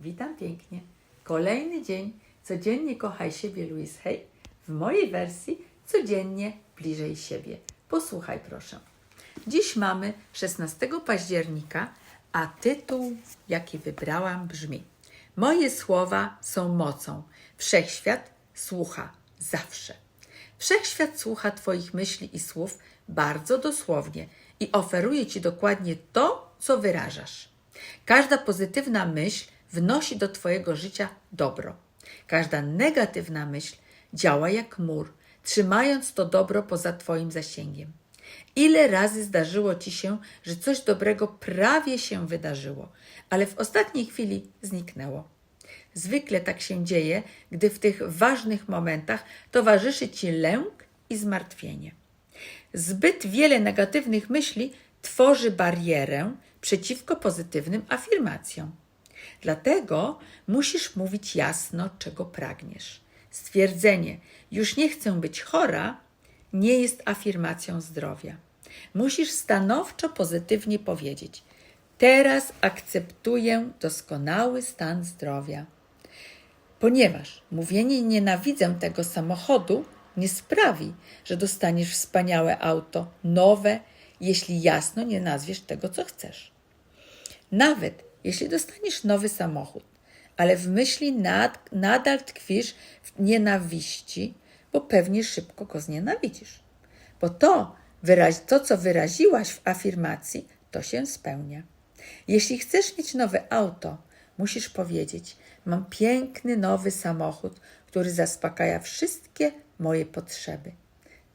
Witam pięknie. Kolejny dzień. Codziennie kochaj siebie, Louise Hay. W mojej wersji codziennie bliżej siebie. Posłuchaj proszę. Dziś mamy 16 października, a tytuł, jaki wybrałam, brzmi: Moje słowa są mocą. Wszechświat słucha zawsze. Wszechświat słucha Twoich myśli i słów bardzo dosłownie i oferuje Ci dokładnie to, co wyrażasz. Każda pozytywna myśl wnosi do Twojego życia dobro. Każda negatywna myśl działa jak mur, trzymając to dobro poza Twoim zasięgiem. Ile razy zdarzyło Ci się, że coś dobrego prawie się wydarzyło, ale w ostatniej chwili zniknęło? Zwykle tak się dzieje, gdy w tych ważnych momentach towarzyszy Ci lęk i zmartwienie. Zbyt wiele negatywnych myśli tworzy barierę przeciwko pozytywnym afirmacjom. Dlatego musisz mówić jasno, czego pragniesz. Stwierdzenie, już nie chcę być chora, nie jest afirmacją zdrowia. Musisz stanowczo pozytywnie powiedzieć: Teraz akceptuję doskonały stan zdrowia. Ponieważ mówienie nienawidzę tego samochodu nie sprawi, że dostaniesz wspaniałe auto, nowe, jeśli jasno nie nazwiesz tego, co chcesz. Nawet jeśli dostaniesz nowy samochód, ale w myśli nad, nadal tkwisz w nienawiści, bo pewnie szybko go znienawidzisz. Bo to, to, co wyraziłaś w afirmacji, to się spełnia. Jeśli chcesz mieć nowe auto, musisz powiedzieć: Mam piękny nowy samochód, który zaspokaja wszystkie moje potrzeby.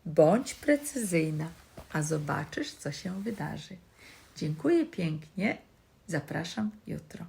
Bądź precyzyjna, a zobaczysz, co się wydarzy. Dziękuję pięknie. Zapraszam jutro.